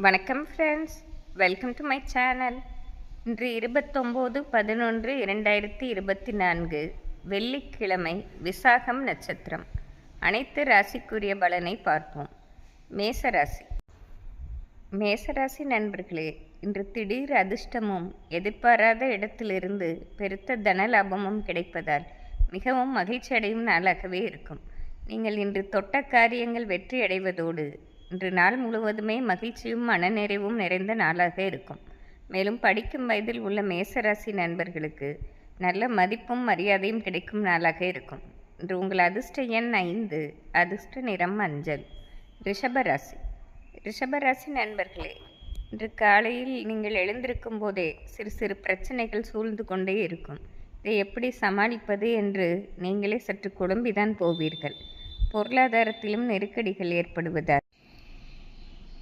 வணக்கம் friends welcome to my channel இன்று இருபத்தொம்போது பதினொன்று இரண்டாயிரத்தி இருபத்தி நான்கு வெள்ளிக்கிழமை விசாகம் நட்சத்திரம். அனைத்து ராசிக்குரிய பலனை பார்ப்போம். மேசராசி. மேசராசி நண்பர்களே இன்று திடீர் அதிர்ஷ்டமும் எதிர்பாராத இடத்திலிருந்து பெருத்த தன லாபமும் கிடைப்பதால் மிகவும் மகிழ்ச்சி அடையும் நாளாகவே இருக்கும். நீங்கள் இன்று தொட்ட காரியங்கள் வெற்றி அடைவதோடு இன்று நாள் முழுவதுமே மகிழ்ச்சியும் மனநிறைவும் நிறைந்த நாளாக இருக்கும். மேலும் படிக்கும் வயதில் உள்ள மேசராசி நண்பர்களுக்கு நல்ல மதிப்பும் மரியாதையும் கிடைக்கும் நாளாக இருக்கும். இன்று உங்கள் அதிர்ஷ்ட எண் ஐந்து அதிர்ஷ்ட நிறம் மஞ்சள். ரிஷபராசி ரிஷபராசி நண்பர்களே இன்று காலையில் நீங்கள் எழுந்திருக்கும் போதே சிறு சிறு பிரச்சனைகள் சூழ்ந்து கொண்டே இருக்கும். இதை எப்படி சமாளிப்பது என்று நீங்களே சற்று குழம்பிதான் போவீர்கள். பொருளாதாரத்திலும் நெருக்கடிகள் ஏற்படுவதால்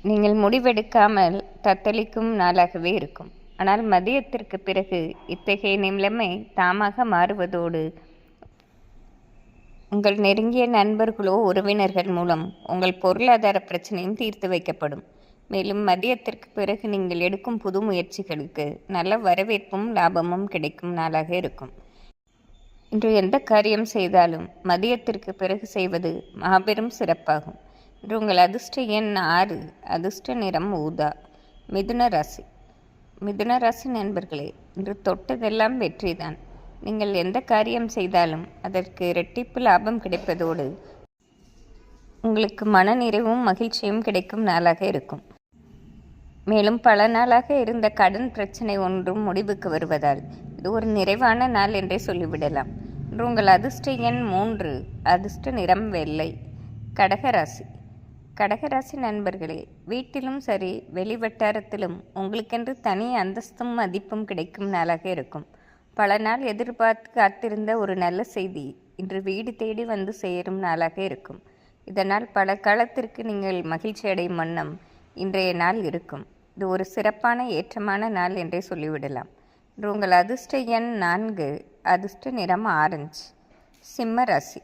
நீங்கள் முடிவெடுக்காமல் தத்தளிக்கும் நாளாகவே இருக்கும். ஆனால் மதியத்திற்கு பிறகு இத்தகைய நிலைமை தாமாக மாறுவதோடு உங்கள் நெருங்கிய நண்பர்களோ உறவினர்கள் மூலம் உங்கள் பொருளாதார பிரச்சனையும் தீர்த்து வைக்கப்படும். மேலும் மதியத்திற்கு பிறகு நீங்கள் எடுக்கும் புது முயற்சிகளுக்கு நல்ல வரவேற்பும் லாபமும் கிடைக்கும் நாளாக இருக்கும். இன்று எந்த காரியம் செய்தாலும் மதியத்திற்கு பிறகு செய்வது மாபெரும் சிறப்பாகும். இன்று உங்கள் அதிர்ஷ்ட எண் ஆறு. அதிர்ஷ்ட நிறம் ஊதா. மிதுன ராசி. மிதுன ராசி நண்பர்களே இன்று தொட்டதெல்லாம் வெற்றிதான். நீங்கள் எந்த காரியம் செய்தாலும் அதற்கு இரட்டிப்பு லாபம் கிடைப்பதோடு உங்களுக்கு மனநிறைவும் மகிழ்ச்சியும் கிடைக்கும் நாளாக இருக்கும். மேலும் பல நாளாக இருந்த கடன் பிரச்சனை ஒன்றும் முடிவுக்கு வருவதால் இது ஒரு நிறைவான நாள் என்றே சொல்லிவிடலாம். இன்று உங்கள் அதிர்ஷ்ட எண் மூன்று. அதிர்ஷ்ட நிறம் வெள்ளை. கடகராசி கடகராசி நண்பர்களே வீட்டிலும் சரி வெளி வட்டாரத்திலும் உங்களுக்கென்று தனி அந்தஸ்தும் மதிப்பும் கிடைக்கும் நாளாக இருக்கும். பல நாள் எதிர்பார்த்து காத்திருந்த ஒரு நல்ல செய்தி இன்று வீடு தேடி வந்து சேரும் நாளாக இருக்கும். இதனால் பல காலத்திற்கு நீங்கள் மகிழ்ச்சி அடையும் வண்ணம் இன்றைய நாள் இருக்கும். இது ஒரு சிறப்பான ஏற்றமான நாள் என்றே சொல்லிவிடலாம். இன்று உங்கள் அதிர்ஷ்ட எண் நான்கு அதிர்ஷ்ட நிறம் ஆரஞ்சு. சிம்ம ராசி.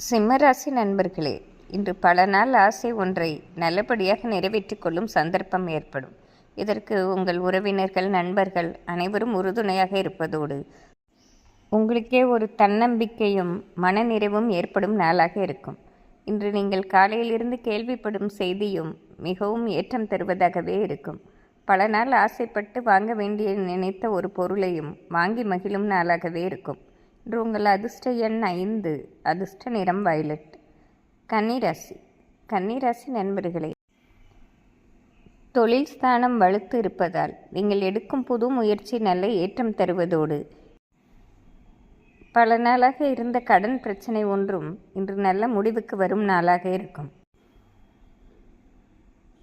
சிம்ம ராசி நண்பர்களே இன்று பல நாள் ஆசை ஒன்றை நல்லபடியாக நிறைவேற்றிக் கொள்ளும் சந்தர்ப்பம் ஏற்படும். இதற்கு உங்கள் உறவினர்கள் நண்பர்கள் அனைவரும் உறுதுணையாக இருப்பதோடு உங்களுக்கே ஒரு தன்னம்பிக்கையும் மனநிறைவும் ஏற்படும் நாளாக இருக்கும். இன்று நீங்கள் காலையிலிருந்து கேள்விப்படும் செய்தியும் மிகவும் ஏற்றம் தருவதாகவே இருக்கும். பல நாள் ஆசைப்பட்டு வாங்க வேண்டிய நினைத்த ஒரு பொருளையும் வாங்கி மகிழும் நாளாகவே இருக்கும். இன்று உங்கள் அதிர்ஷ்ட எண் ஐந்து அதிர்ஷ்ட நிறம் வயலட். கன்னிராசி. கன்னிராசி நண்பர்களே தொழில் ஸ்தானம் வலுத்து இருப்பதால் நீங்கள் எடுக்கும் புது முயற்சி நல்ல ஏற்றம் தருவதோடு பல நாளாக இருந்த கடன் பிரச்சனை ஒன்றும் இன்று நல்ல முடிவுக்கு வரும் நாளாக இருக்கும்.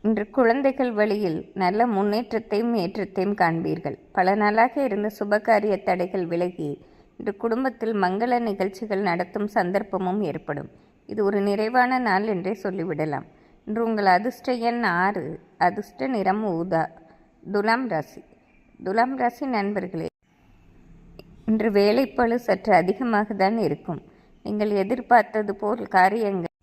இன்று குழந்தைகள் வழியில் நல்ல முன்னேற்றத்தையும் ஏற்றத்தையும் காண்பீர்கள். பல நாளாக இருந்த சுபகாரிய தடைகள் விலகி இன்று குடும்பத்தில் மங்கள நிகழ்ச்சிகள் நடத்தும் சந்தர்ப்பமும் ஏற்படும். இது ஒரு நிறைவான நாள் என்றே சொல்லிவிடலாம். இன்று உங்கள் அதிர்ஷ்ட எண் ஆறு அதிர்ஷ்ட நிறம் ஊதா துலாம் ராசி. துலாம் ராசி நண்பர்களே இன்று வேலைப்பழு சற்று அதிகமாக தான் இருக்கும். நீங்கள் எதிர்பார்த்தது போல் காரியங்கள்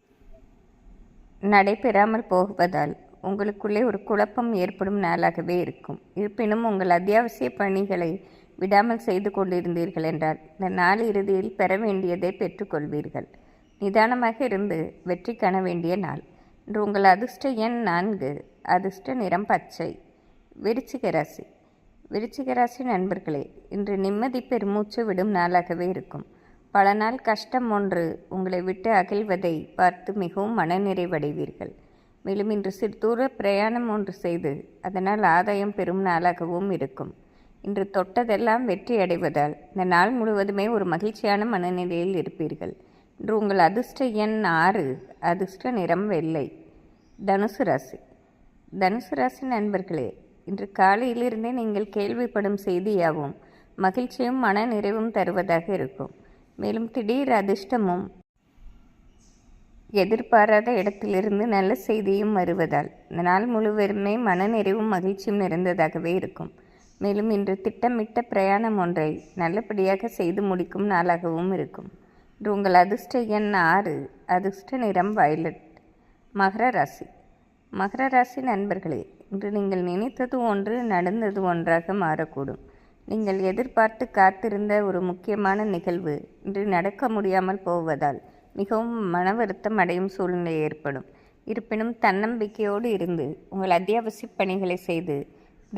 நடைபெறாமல் போவதால் உங்களுக்குள்ளே ஒரு குழப்பம் ஏற்படும் நாளாகவே இருக்கும். இருப்பினும் உங்கள் அத்தியாவசிய பணிகளை விடாமல் செய்து கொண்டிருந்தீர்கள் என்றால் இந்த நாள் இறுதியில் பெற வேண்டியதை பெற்றுக்கொள்வீர்கள். நிதானமாக இருந்து வெற்றி காண வேண்டிய நாள். இன்று உங்கள் அதிர்ஷ்ட எண் நான்கு. அதிர்ஷ்ட நிறம் பச்சை. விருச்சிக ராசி. விருச்சிக ராசி நண்பர்களே இன்று நிம்மதி பெருமூச்சு விடும் நாளாகவே இருக்கும். பல நாள் கஷ்டம் ஒன்று உங்களை விட்டு அகழ்வதை பார்த்து மிகவும் மனநிறைவடைவீர்கள். மேலும் இன்று சிறு தூர பிரயாணம் ஒன்று செய்து அதனால் ஆதாயம் பெறும் நாளாகவும் இருக்கும். இன்று தொட்டதெல்லாம் வெற்றி அடைவதால் இந்த நாள் முழுவதுமே ஒரு மகிழ்ச்சியான மனநிலையில் இருப்பீர்கள். உங்கள் அதிர்ஷ்ட எண் ஆறு. அதிர்ஷ்ட நிறம் வெள்ளை. தனுசு ராசி. தனுசு ராசி நண்பர்களே இன்று காலையிலிருந்தே நீங்கள் கேள்விப்படும் செய்தியாகவும் மகிழ்ச்சியும் மன நிறைவும் தருவதாக இருக்கும். மேலும் திடீர் அதிர்ஷ்டமும் எதிர்பாராத இடத்திலிருந்து நல்ல செய்தியும் வருவதால் இந்த நாள் முழுவதுமே மனநிறைவும் மகிழ்ச்சியும் நிறைந்ததாகவே இருக்கும். மேலும் இன்று திட்டமிட்ட பிரயாணம் ஒன்றை நல்லபடியாக செய்து முடிக்கும் நாளாகவும் இருக்கும். இன்று உங்கள் அதிர்ஷ்ட எண் ஆறு அதிர்ஷ்ட நிறம் வயலட் மகர ராசி. மகர ராசி நண்பர்களே இன்று நீங்கள் நினைத்தது ஒன்று நடந்தது ஒன்றாக மாறக்கூடும். நீங்கள் எதிர்பார்த்து காத்திருந்த ஒரு முக்கியமான நிகழ்வு இன்று நடக்க முடியாமல் போவதால் மிகவும் மன வருத்தம் அடையும் சூழ்நிலை ஏற்படும். இருப்பினும் தன்னம்பிக்கையோடு இருந்து உங்கள் அத்தியாவசிய பணிகளை செய்து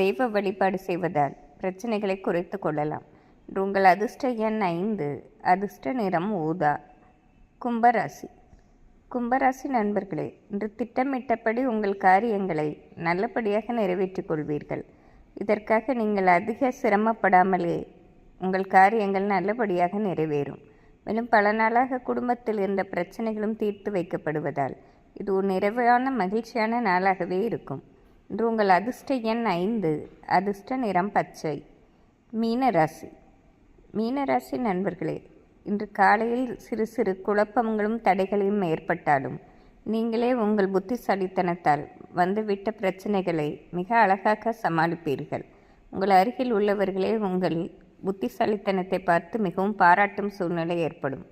தெய்வ வழிபாடு செய்வதால் பிரச்சனைகளை குறைத்து கொள்ளலாம். உங்கள் அதிர்ஷ்ட எண் ஐந்து. அதிர்ஷ்ட நிறம் ஊதா. கும்பராசி. கும்பராசி நண்பர்களே இன்று திட்டமிட்டபடி உங்கள் காரியங்களை நல்லபடியாக நிறைவேற்றிக் கொள்வீர்கள். இதற்காக நீங்கள் அதிக சிரமப்படாமலே உங்கள் காரியங்கள் நல்லபடியாக நிறைவேறும். மேலும் பல நாளாக குடும்பத்தில் இருந்த பிரச்சனைகளும் தீர்த்து வைக்கப்படுவதால் இது ஒரு நிறைவான மகிழ்ச்சியான நாளாகவே இருக்கும். இன்று உங்கள் அதிர்ஷ்ட எண் ஐந்து. அதிர்ஷ்ட நிறம் பச்சை. மீன ராசி மீனராசி நண்பர்களே இன்று காலையில் சிறு சிறு குழப்பங்களும் தடைகளையும் ஏற்பட்டாலும் நீங்களே உங்கள் புத்திசாலித்தனத்தால் வந்துவிட்ட பிரச்சனைகளை மிக அழகாக சமாளிப்பீர்கள். உங்கள் அருகில் உள்ளவர்களே உங்கள் புத்திசாலித்தனத்தை பார்த்து மிகவும் பாராட்டும் சூழ்நிலை ஏற்படும்.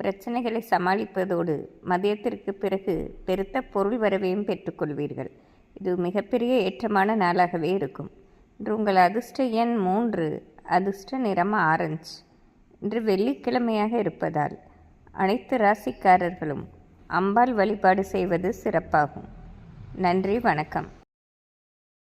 பிரச்சனைகளை சமாளிப்பதோடு மதியத்திற்கு பிறகு பெருத்த பொருள் வரவையும் பெற்றுக்கொள்வீர்கள். இது மிகப்பெரிய ஏற்றமான நாளாகவே இருக்கும். இன்று உங்கள் அதிர்ஷ்ட எண் மூன்று அதிர்ஷ்ட நிறம் ஆரஞ்சு இன்று வெள்ளிக்கிழமையாக இருப்பதால் அனைத்து ராசிக்காரர்களும் அம்பாள் வழிபாடு செய்வது சிறப்பாகும். நன்றி வணக்கம்.